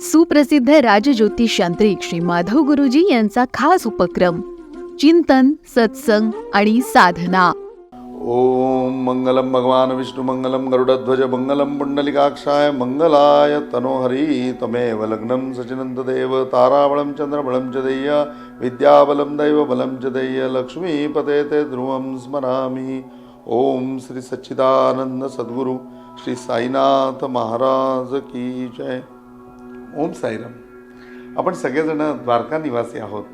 सुप्रसिद्ध राजज्योतिष यांत्रिक श्री माधव गुरुजी यांचा खास उपक्रम चिंतन सत्संग आणि साधना. ओम मंगलम भगवान विष्णू मंगलम गरुडध्वज मंगलम पुंडलिकाक्षाय मंगलाय तनोहरी तमेव लग्नं सचिनंददेव ताराबलं चंद्रबलं च देय दैव बलम च देय लक्ष्मीपते ते ध्रुवं स्मरामि. ओम श्री सच्चिदानंद सद्गुरु श्री साईनाथ महाराज की जय. ओम साईराम. आपण सगळेजण द्वारका निवासी आहोत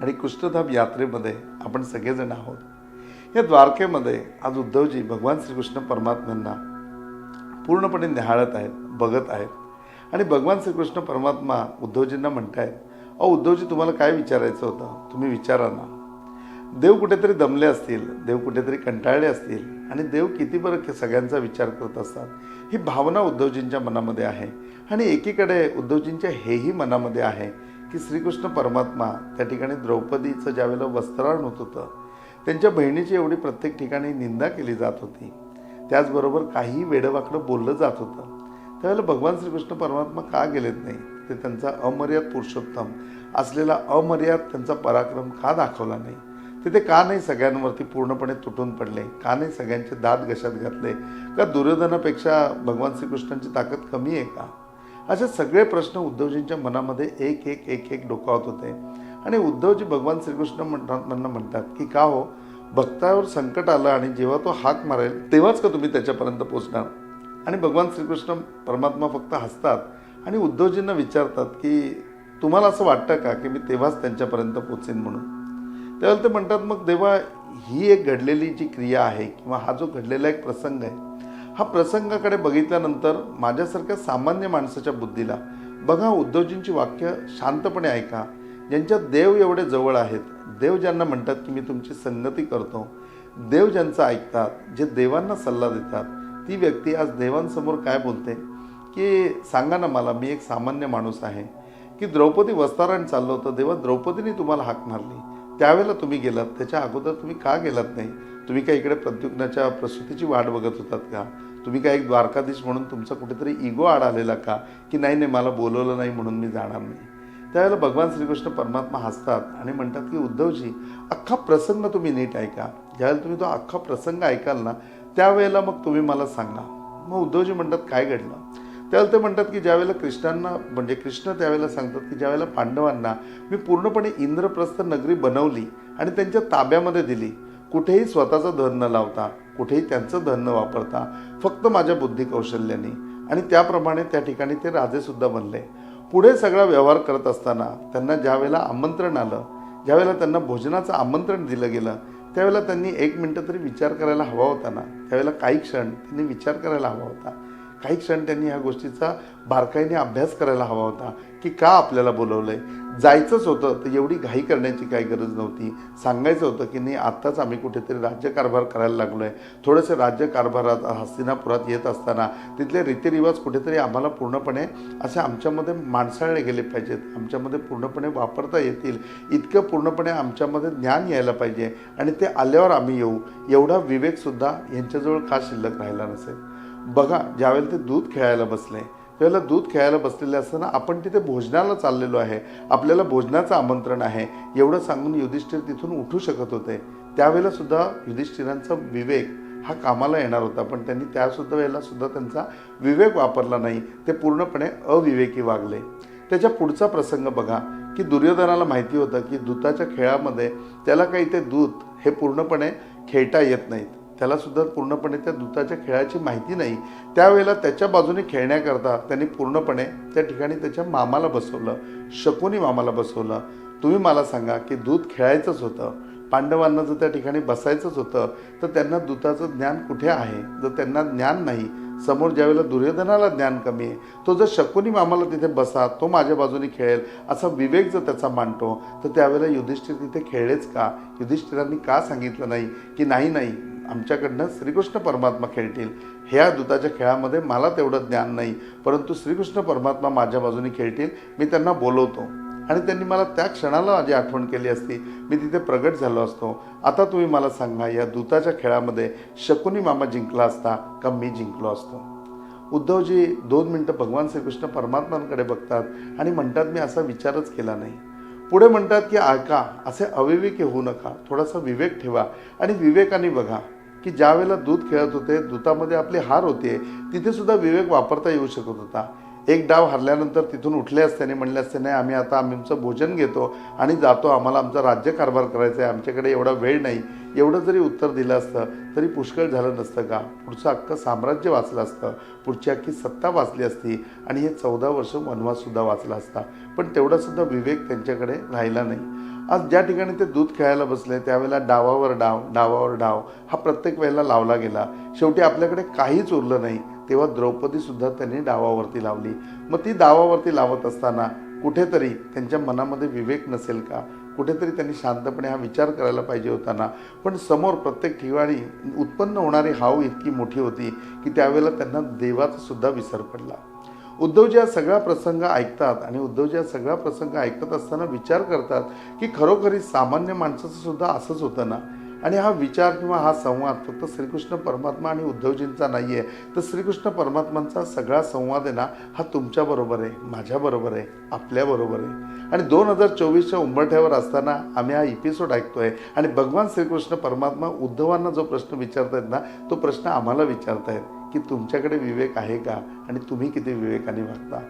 आणि कृष्णधाम यात्रेमध्ये आपण सगळेजण आहोत. या द्वारकेमध्ये आज उद्धवजी भगवान श्रीकृष्ण परमात्म्यांना पूर्णपणे निहाळत आहेत बघत आहेत. आणि भगवान श्रीकृष्ण परमात्मा उद्धवजींना म्हणतायत अहो उद्धवजी तुम्हाला काय विचारायचं होतं? तुम्ही विचारा ना. देव कुठेतरी दमले असतील देव कुठेतरी कंटाळले असतील आणि देव किती बरं सगळ्यांचा विचार करत असतात. ही भावना उद्धवजींच्या मनामध्ये आहे. आणि एकीकडे उद्धवजींच्या हेही मनामध्ये आहे की श्रीकृष्ण परमात्मा त्या ठिकाणी द्रौपदीचं ज्यावेळेला वस्त्रारण होत होतं त्यांच्या बहिणीची एवढी प्रत्येक ठिकाणी निंदा केली जात होती. त्याचबरोबर काही वेडवाकडं बोललं जात होतं. त्यावेळेला भगवान श्रीकृष्ण परमात्मा का गेलेत नाही? ते त्यांचा अमर्याद पुरुषोत्तम असलेला अमर्याद त्यांचा पराक्रम का दाखवला नाही? तिथे का नाही सगळ्यांवरती पूर्णपणे तुटून पडले? का नाही सगळ्यांचे दात घशात घातले? का दुर्योधनापेक्षा भगवान श्रीकृष्णांची ताकद कमी आहे का? असे सगळे प्रश्न उद्धवजींच्या मनामध्ये एक एक एक एक डोकावत होते. आणि उद्धवजी भगवान श्रीकृष्ण म्हणतात म्हणतात की का हो? भक्तावर संकट आलं आणि जेव्हा तो हाक मारेल तेव्हाच का तुम्ही त्याच्यापर्यंत पोचणार? आणि भगवान श्रीकृष्ण परमात्मा फक्त हसतात आणि उद्धवजींना विचारतात की तुम्हाला असं वाटतं का की मी तेव्हाच त्यांच्यापर्यंत पोचेन म्हणून? त्यावेळेला ते म्हणतात मग देवा ही एक घडलेली जी क्रिया आहे किंवा हा जो घडलेला एक प्रसंग आहे हा प्रसंगाकडे बघितल्यानंतर माझ्यासारख्या सामान्य माणसाच्या बुद्धीला बघा उद्धवजींची वाक्य शांतपणे ऐका. ज्यांच्या देव एवढे जवळ आहेत देव ज्यांना म्हणतात की मी तुमची संगती करतो देव ज्यांचं ऐकतात जे देवांना सल्ला देतात ती व्यक्ती आज देवांसमोर काय बोलते? की सांगा ना मला मी एक सामान्य माणूस आहे. की द्रौपदी वस्तारायण चाललं होतं देवा द्रौपदीने तुम्हाला हाक मारली. त्यावेळेला तुम्ही गेलात त्याच्या अगोदर तुम्ही का गेलात नाही? तुम्ही काय इकडे प्रद्युग्नाच्या प्रसूतीची वाट बघत होतात का? तुम्ही काय एक द्वारकाधीश म्हणून तुमचा कुठेतरी इगो आड आलेला का? की नाही नाही मला बोलवलं नाही म्हणून मी जाणार नाही? त्यावेळेला भगवान श्रीकृष्ण परमात्मा हसतात आणि म्हणतात की उद्धवजी अख्खा प्रसंग तुम्ही नीट ऐका. ज्यावेळेला तुम्ही तो अख्खा प्रसंग ऐकाल ना त्यावेळेला मग तुम्ही मला सांगा. मग उद्धवजी म्हणतात काय घडलं? त्याला ते म्हणतात की ज्यावेळेला कृष्णांना म्हणजे कृष्ण त्यावेळेला सांगतात की ज्यावेळेला पांडवांना मी पूर्णपणे इंद्रप्रस्थ नगरी बनवली आणि त्यांच्या ताब्यामध्ये दिली कुठेही स्वतःचं धन न लावता कुठेही त्यांचं धन न वापरता फक्त माझ्या बुद्धी कौशल्याने. आणि त्याप्रमाणे त्या ठिकाणी ते राजेसुद्धा बनले. पुढे सगळा व्यवहार करत असताना त्यांना ज्यावेळेला आमंत्रण आलं ज्यावेळेला त्यांना भोजनाचं आमंत्रण दिलं गेलं त्यावेळेला त्यांनी एक मिनटं तरी विचार करायला हवा होता ना. त्यावेळेला काही क्षण त्यांनी विचार करायला हवा होता. काही क्षण त्यांनी ह्या गोष्टीचा बारकाईने अभ्यास करायला हवा होता की का आपल्याला बोलवलं आहे जायचंच होतं तर एवढी घाई करण्याची काही गरज नव्हती. सांगायचं होतं की नाही आत्ताच आम्ही कुठेतरी राज्यकारभार करायला लागलो आहे थोडंसं राज्यकारभारात हस्तिनापुरात येत असताना तिथले रीतिरिवाज कुठेतरी आम्हाला पूर्णपणे असे आमच्यामध्ये माणसाळले गेले पाहिजेत. आमच्यामध्ये पूर्णपणे वापरता येतील. इतकं पूर्णपणे आमच्यामध्ये ज्ञान यायला पाहिजे. आणि ते आल्यावर आम्ही येऊ. एवढा विवेकसुद्धा यांच्याजवळ का शिल्लक राहिला नसेल. बघा ज्यावेळेला ते दूध खेळायला बसले त्यावेळेला दूध खेळायला बसलेले असताना आपण तिथे भोजनाला चाललेलो आहे. आपल्याला भोजनाचं आमंत्रण आहे. एवढं सांगून युधिष्ठिर तिथून उठू शकत होते. त्यावेळेला सुद्धा युधिष्ठिरांचा विवेक हा कामाला येणार होता पण त्यांनी त्यासुद्धा वेळेला सुद्धा त्यांचा विवेक वापरला नाही. ते पूर्णपणे अविवेकी वागले. त्याच्या पुढचा प्रसंग बघा की दुर्योधनाला माहिती होतं की दूताच्या खेळामध्ये त्याला काही ते दूत हे पूर्णपणे खेळता येत नाहीत. त्याला सुद्धा पूर्णपणे त्या दूताच्या खेळाची माहिती नाही. त्यावेळेला त्याच्या बाजूने खेळण्याकरता त्यांनी पूर्णपणे त्या ठिकाणी त्याच्या मामाला बसवलं. शकुनी मामाला बसवलं. तुम्ही मला सांगा की दूध खेळायचंच होतं. पांडवांना जर त्या ठिकाणी बसायचंच होतं तर त्यांना दूताचं ज्ञान कुठे आहे? जर त्यांना ज्ञान नाही समोर ज्यावेळेला दुर्योधनाला ज्ञान कमी आहे तो जर शकुनी मामाला तिथे बसा तो माझ्या बाजूने खेळेल असा विवेक जर त्याचा मांडतो तर त्यावेळेला युधिष्ठिर तिथे खेळलेच का? युधिष्ठिरांनी का सांगितलं नाही? की नाही नाही. आमच्याकडनं श्रीकृष्ण परमात्मा खेळतील. ह्या दूताच्या खेळामध्ये मला तेवढं ज्ञान नाही परंतु श्रीकृष्ण परमात्मा माझ्या बाजूने खेळतील मी त्यांना बोलवतो. आणि त्यांनी मला त्या क्षणाला माझी आठवण केली असती मी तिथे प्रगट झालो असतो. आता तुम्ही मला सांगा या दूताच्या खेळामध्ये शकुनी मामा जिंकला असता का मी जिंकलो असतो? उद्धवजी दोन मिनटं भगवान श्रीकृष्ण परमात्मांकडे बघतात आणि म्हणतात मी असा विचारच केला नाही. पुढे म्हणतात की ऐका असे अविवेकी होऊ नका. थोडासा विवेक ठेवा आणि विवेकाने बघा. की ज्या वेळेला दूध खेळत होते दुधामध्ये आपली हार होते तिथे सुद्धा विवेक वापरता येऊ शकत होता. एक डाव हरल्यानंतर तिथून उठले असते म्हणले असते नाही आम्ही आता आमचं भोजन घेतो आणि जातो. आम्हाला आमचा राज्यकारभार करायचा आहे. आमच्याकडे एवढा वेळ नाही. एवढं जरी उत्तर दिलं असतं तरी पुष्कळ झालं नसतं का पुढचं अख्खं साम्राज्य वाचलं असतं. पुढची अख्खी सत्ता वाचली असती आणि हे चौदा वर्ष वनवाससुद्धा वाचला असता. पण तेवढासुद्धा विवेक त्यांच्याकडे राहिला नाही. आज ज्या ठिकाणी ते दूध खेळायला बसले त्यावेळेला डावावर डाव डावावर डाव हा प्रत्येक वेळेला लावला गेला. शेवटी आपल्याकडे काहीच उरलं नाही. तेव्हा द्रौपदी सुद्धा त्यांनी डावावरती लावली. मग ती डावावरती लावत असताना कुठेतरी त्यांच्या मनामध्ये विवेक नसेल का? कुठेतरी त्यांनी शांतपणे हा विचार करायला पाहिजे होता ना पण समोर प्रत्येक ठिकाणी उत्पन्न होणारी हाव इतकी मोठी होती की त्यावेळेला त्यांना देवाचा सुद्धा विसर पडला. उद्धवजी हा सगळा प्रसंग ऐकतात आणि उद्धवजी हा सगळा प्रसंग ऐकत असताना विचार करतात की खरोखरी सामान्य माणसाचं सुद्धा असंच होतं ना? आणि हा विचार किंवा हा संवाद फक्त श्रीकृष्ण परमात्मा आणि उद्धवजींचा नाही आहे तर श्रीकृष्ण परमात्मांचा सगळा संवाद आहे ना हा तुमच्याबरोबर आहे माझ्याबरोबर आहे आपल्याबरोबर आहे. आणि दोन हजार चोवीसच्या उंबरठ्यावर असताना आम्ही हा एपिसोड ऐकतोय आणि भगवान श्रीकृष्ण परमात्मा उद्धवांना जो प्रश्न विचारतायत ना तो प्रश्न आम्हाला विचारतायत की तुमच्याकडे विवेक आहे का आणि तुम्ही किती विवेकाने वागता?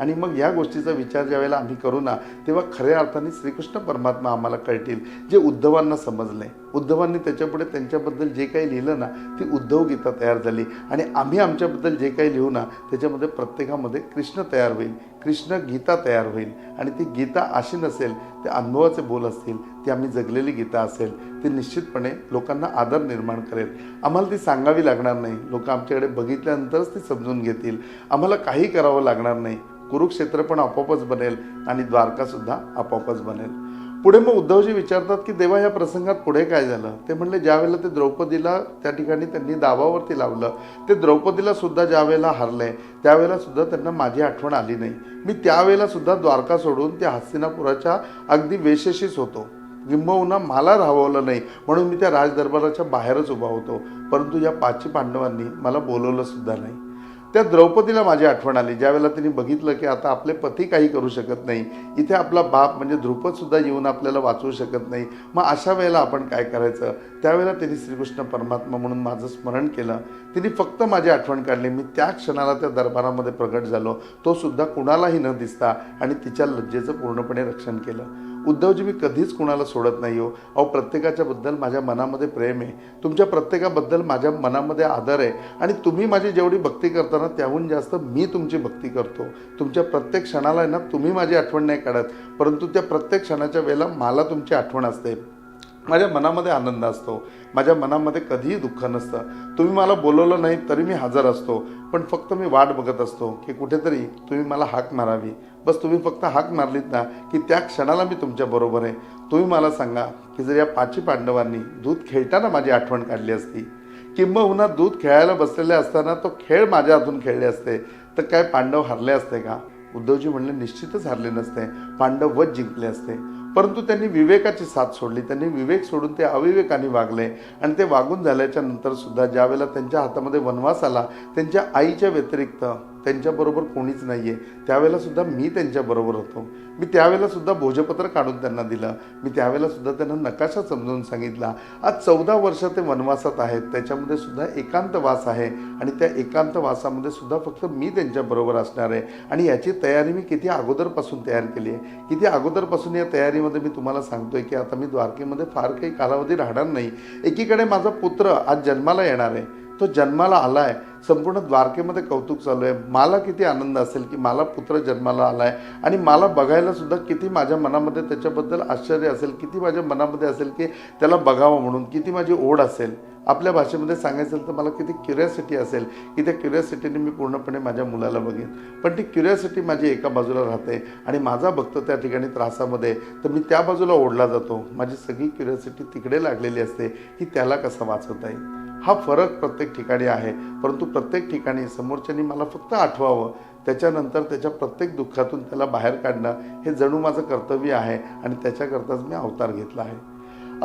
आणि मग या गोष्टीचा विचार ज्यावेळेला आम्ही करू ना तेव्हा खऱ्या अर्थाने श्रीकृष्ण परमात्मा आम्हाला कळतील जे उद्धवांना समजले उद्धवांनी त्याच्यापुढे त्यांच्याबद्दल जे काही लिहिलं ना ती उद्धव गीता तयार झाली. आणि आम्ही आमच्याबद्दल जे काही लिहू ना त्याच्यामध्ये प्रत्येकामध्ये कृष्ण तयार होईल कृष्ण गीता तयार होईल. आणि ती गीता अशी नसेल ते अनुभवाचे बोल असतील ती आम्ही जगलेली गीता असेल ती निश्चितपणे लोकांना आदर निर्माण करेल. आम्हाला ती सांगावी लागणार नाही. लोक आमच्याकडे बघितल्यानंतरच ती समजून घेतील. आम्हाला काही करावं लागणार नाही. कुरुक्षेत्र पण आपोआपच बनेल आणि द्वारकासुद्धा आपोआपच बनेल. पुढे मग उद्धवजी विचारतात की देवा या प्रसंगात पुढे काय झालं? ते म्हणले ज्यावेळेला ते द्रौपदीला त्या ठिकाणी त्यांनी दाबावरती लावलं ते द्रौपदीला सुद्धा ज्यावेळेला हरले त्यावेळेला सुद्धा त्यांना माझी आठवण आली नाही. मी त्यावेळेला सुद्धा द्वारका सोडून त्या हस्तिनापुराच्या अगदी वेशेशीच होतो. किंबहुना मला राहवलं नाही म्हणून मी त्या राजदरबाराच्या बाहेरच उभा होतो. परंतु या पाची पांडवांनी मला बोलवलं सुद्धा नाही. त्या द्रौपदीला माझी आठवण आली. ज्यावेळेला तिने बघितलं की आता आपले पती काही करू शकत नाही इथे आपला बाप म्हणजे ध्रुपदसुद्धा येऊन आपल्याला वाचवू शकत नाही मग अशा वेळेला आपण काय करायचं? त्यावेळेला तिने श्रीकृष्ण परमात्मा म्हणून माझं स्मरण केलं. तिने फक्त माझी आठवण काढली. मी त्या क्षणाला त्या दरबारामध्ये प्रगट झालो. तो सुद्धा कुणालाही न दिसता आणि तिच्या लज्जेचं पूर्णपणे रक्षण केलं. उद्धवजी मी कधीच कुणाला सोडत नाही हो. अहो प्रत्येकाच्याबद्दल माझ्या मनामध्ये प्रेम आहे. तुमच्या प्रत्येकाबद्दल माझ्या मनामध्ये आदर आहे. आणि तुम्ही माझी जेवढी भक्ती करताना त्याहून जास्त मी तुमची भक्ती करतो. तुमच्या प्रत्येक क्षणाला आहे ना तुम्ही माझी आठवण नाही काढत. परंतु त्या प्रत्येक क्षणाच्या वेळेला मला तुमची आठवण असते. माझ्या मनामध्ये आनंद असतो. माझ्या मनामध्ये कधीही दुःख नसतं. तुम्ही मला बोलवलं नाही तरी मी हजर असतो. पण फक्त मी वाट बघत असतो की कुठेतरी तुम्ही मला हाक मारावी. बस तुम्ही फक्त हाक मारलीत ना की त्या क्षणाला मी तुमच्याबरोबर आहे. तुम्ही मला सांगा की जर या पाची पांडवांनी दूध खेळताना माझी आठवण काढली असती. किंबहुना दूध खेळायला बसलेले असताना तो खेळ माझ्या हातून खेळले असते. तर काय पांडव हरले असते का? उद्धवजी म्हणले निश्चितच हरले नसते. पांडव वच जिंकले असते. परंतु त्यांनी विवेकाची साथ सोडली. त्यांनी विवेक सोडून ते अविवेकाने वागले. आणि ते वागून झाल्याच्यानंतर सुद्धा ज्यावेळेला त्यांच्या हातामध्ये वनवास आला त्यांच्या आईच्या व्यतिरिक्त त्यांच्याबरोबर कोणीच नाही आहे त्यावेळेलासुद्धा मी त्यांच्याबरोबर होतो. मी त्यावेळेलासुद्धा भोजपत्र काढून त्यांना दिलं. मी त्यावेळेलासुद्धा त्यांना नकाशा समजावून सांगितला. आज चौदा वर्ष ते वनवासात आहेत. त्याच्यामध्ये सुद्धा एकांत वास आहे आणि त्या एकांत वासामध्ये सुद्धा फक्त मी त्यांच्याबरोबर असणार आहे. आणि याची तयारी मी किती अगोदरपासून तयार केली आहे? किती अगोदरपासून या तयारीमध्ये मी तुम्हाला सांगतोय की आता मी द्वारकेमध्ये फार काही कालावधी राहणार नाही. एकीकडे माझा पुत्र आज जन्माला येणार आहे. तो जन्माला आलाय. संपूर्ण द्वारकेमध्ये कौतुक चालू आहे. मला किती आनंद असेल की मला पुत्र जन्माला आलाय. आणि मला बघायला सुद्धा किती माझ्या मनामध्ये त्याच्याबद्दल आश्चर्य असेल किती माझ्या मनामध्ये असेल की त्याला बघावं म्हणून किती माझी ओढ असेल. आपल्या भाषेमध्ये सांगायचं तर मला किती क्युरियासिटी असेल की त्या क्युरियासिटीने मी पूर्णपणे माझ्या मुलाला बघेन. पण ती क्युरियासिटी माझी एका बाजूला राहते आणि माझा भक्त त्या ठिकाणी त्रासामध्ये तर मी त्या बाजूला ओढला जातो. माझी सगळी क्युरियासिटी तिकडे लागलेली असते. की त्याला कसं वाचवता येईल? हा फरक प्रत्येक ठिकाणी आहे. परंतु प्रत्येक ठिकाणी समोरच्यानी मला फक्त आठवावं. त्याच्यानंतर त्याच्या प्रत्येक दुःखातून त्याला बाहेर काढणं हे जणू माझं कर्तव्य आहे आणि त्याच्याकरताच मी अवतार घेतला आहे.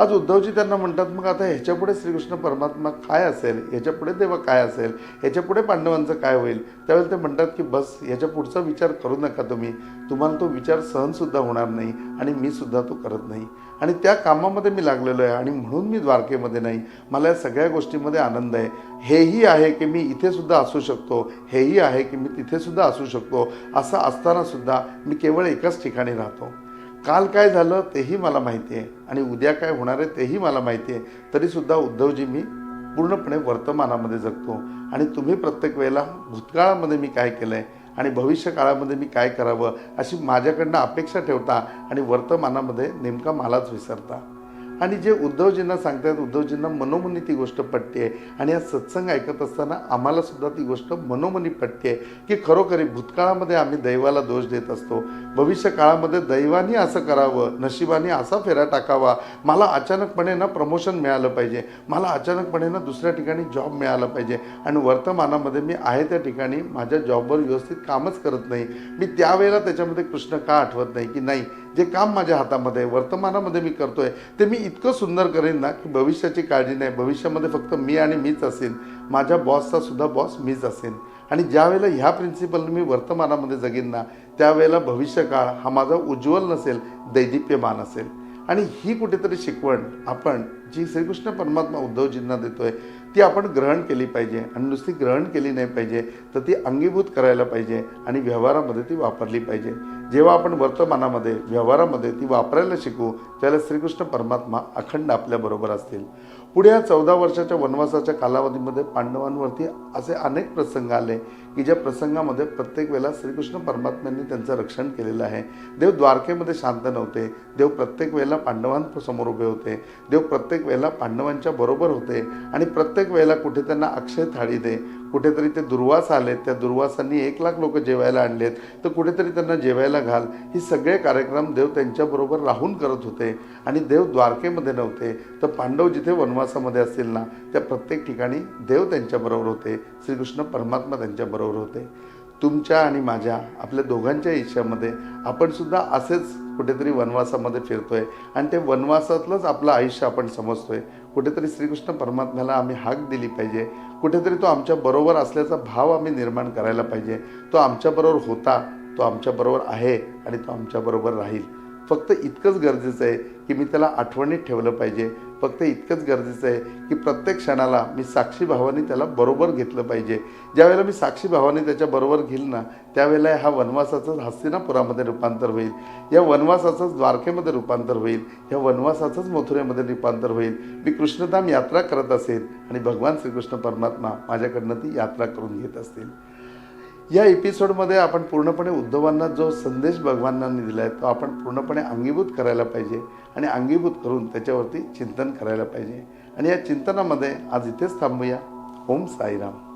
आज उद्धवजी त्यांना म्हणतात मग आता ह्याच्यापुढे श्रीकृष्ण परमात्मा काय असेल? ह्याच्यापुढे देवा काय असेल? ह्याच्यापुढे पांडवांचं काय होईल? त्यावेळेला ते म्हणतात की बस ह्याच्या पुढचा विचार करू नका तुम्ही. तुम्हाला तो विचार सहनसुद्धा होणार नाही आणि मी सुद्धा तो करत नाही. आणि त्या कामामध्ये मी लागलेलो आहे आणि म्हणून मी द्वारकेमध्ये नाही. मला या सगळ्या गोष्टीमध्ये आनंद आहे. हेही आहे की मी इथेसुद्धा असू शकतो. हेही आहे की मी तिथेसुद्धा असू शकतो. असं असतानासुद्धा मी केवळ एकाच ठिकाणी राहतो. काल काय झालं तेही मला माहिती आहे आणि उद्या काय होणार आहे तेही मला माहिती आहे. तरीसुद्धा उद्धवजी मी पूर्णपणे वर्तमानामध्ये जगतो. आणि तुम्ही प्रत्येक वेळेला भूतकाळामध्ये मी काय केलं आहे आणि भविष्य काळामध्ये मी काय करावं अशी माझ्याकडनं अपेक्षा ठेवता आणि वर्तमानामध्ये नेमका मलाच विसरता. आणि जे उद्धवजींना सांगतायत उद्धवजींना मनोमनी ती गोष्ट पटते आणि हा सत्संग ऐकत असताना आम्हाला सुद्धा ती गोष्ट मनोमनी पटते की खरोखरी भूतकाळामध्ये आम्ही दैवाला दोष देत असतो. भविष्य काळामध्ये दैवानी असं करावं नशिबाने असा फेरा टाकावा. मला अचानकपणे ना प्रमोशन मिळालं पाहिजे. मला अचानकपणे ना दुसऱ्या ठिकाणी जॉब मिळाला पाहिजे. आणि वर्तमानामध्ये मी आहे त्या ठिकाणी माझ्या जॉबवर व्यवस्थित कामच करत नाही. मी त्यावेळेला त्याच्यामध्ये कृष्ण का आठवत नाही की नाही जे काम माझ्या हातामध्ये वर्तमानामध्ये मी करतोय ते मी इतकं सुंदर करेन ना की भविष्याची काळजी नाही. भविष्यामध्ये फक्त मी आणि मीच असेन. माझ्या बॉसचा सुद्धा बॉस मीच असेन. आणि ज्यावेळेला ह्या प्रिन्सिपलने मी वर्तमानामध्ये जगेन ना त्यावेळेला भविष्यकाळ हा माझा उज्ज्वल नसेल दैदिप्यमान असेल. आणि ही कुठेतरी शिकवण आपण जी श्रीकृष्ण परमात्मा उद्धवजींना देतोय ती आपण ग्रहण केली पाहिजे. आणि नुसती ग्रहण केली नाही पाहिजे तर ती अंगीभूत करायला पाहिजे आणि व्यवहारामध्ये ती वापरली पाहिजे. जेव्हा आपण वर्तमानामध्ये व्यवहारामध्ये ती वापरायला शिकू त्याला श्रीकृष्ण परमात्मा अखंड आपल्याबरोबर असतील. पुढे या चौदा वर्षाच्या वनवासाच्या कालावधीमध्ये पांडवांवरती असे अनेक प्रसंग आले की ज्या प्रसंगामध्ये प्रत्येक वेळेला श्रीकृष्ण परमात्म्यांनी त्यांचं रक्षण केलेलं आहे. देव द्वारकेमध्ये शांत नव्हते. देव प्रत्येक वेळेला पांडवांसमोर उभे होते. देव प्रत्येक वेळेला पांडवांच्या बरोबर होते आणि प्रत्येक वेळेला कुठे त्यांना अक्षय थाळी दे. कुठेतरी ते दुर्वास आलेत त्या दुर्वासांनी एक लाख लोक जेवायला आणलेत तर कुठेतरी त्यांना जेवायला घाल. ही सगळे कार्यक्रम देव त्यांच्याबरोबर राहून करत होते आणि देव द्वारकेमध्ये नव्हते. तर पांडव जिथे वनवासामध्ये असतील ना त्या प्रत्येक ठिकाणी देव त्यांच्याबरोबर होते. श्रीकृष्ण परमात्मा त्यांच्याबरोबर होते. तुमच्या आणि माझ्या आपल्या दोघांच्या इच्छामध्ये आपण सुद्धा असेच कुठेतरी वनवासामध्ये फिरतोय. आणि ते वनवासातलंच आपलं आयुष्य आपण समजतोय. कुठेतरी श्रीकृष्ण परमात्म्याला आम्ही हाक दिली पाहिजे. कुठेतरी तो आमच्या बरोबर असल्याचा भाव आम्ही निर्माण करायला पाहिजे. तो आमच्याबरोबर होता तो आमच्याबरोबर आहे आणि तो आमच्याबरोबर राहील. फक्त इतकंच गरजेचं आहे की मी त्याला आठवणीत ठेवलं पाहिजे. फक्त इतकंच गरजेचं आहे की प्रत्येक क्षणाला मी साक्षी भावाने त्याला बरोबर घेतलं पाहिजे. ज्यावेळेला मी साक्षी भावाने त्याच्या बरोबर घेईल ना त्यावेळेला हा वनवासाचं हस्तिनापुरामध्ये रूपांतर होईल. या वनवासाचंच द्वारकेमध्ये रूपांतर होईल. या वनवासाचंच मथुरेमध्ये रूपांतर होईल. मी कृष्णधाम यात्रा करत असेल आणि भगवान श्रीकृष्ण परमात्मा माझ्याकडनं ती यात्रा करून घेत असतील. या एपिसोडमध्ये आपण पूर्णपणे उद्धवांना जो संदेश भगवानांनी दिला आहे तो आपण पूर्णपणे अंगीभूत करायला पाहिजे आणि अंगीभूत करून त्याच्यावरती चिंतन करायला पाहिजे. आणि या चिंतनामध्ये आज इथेच थांबूया. ओम साईराम.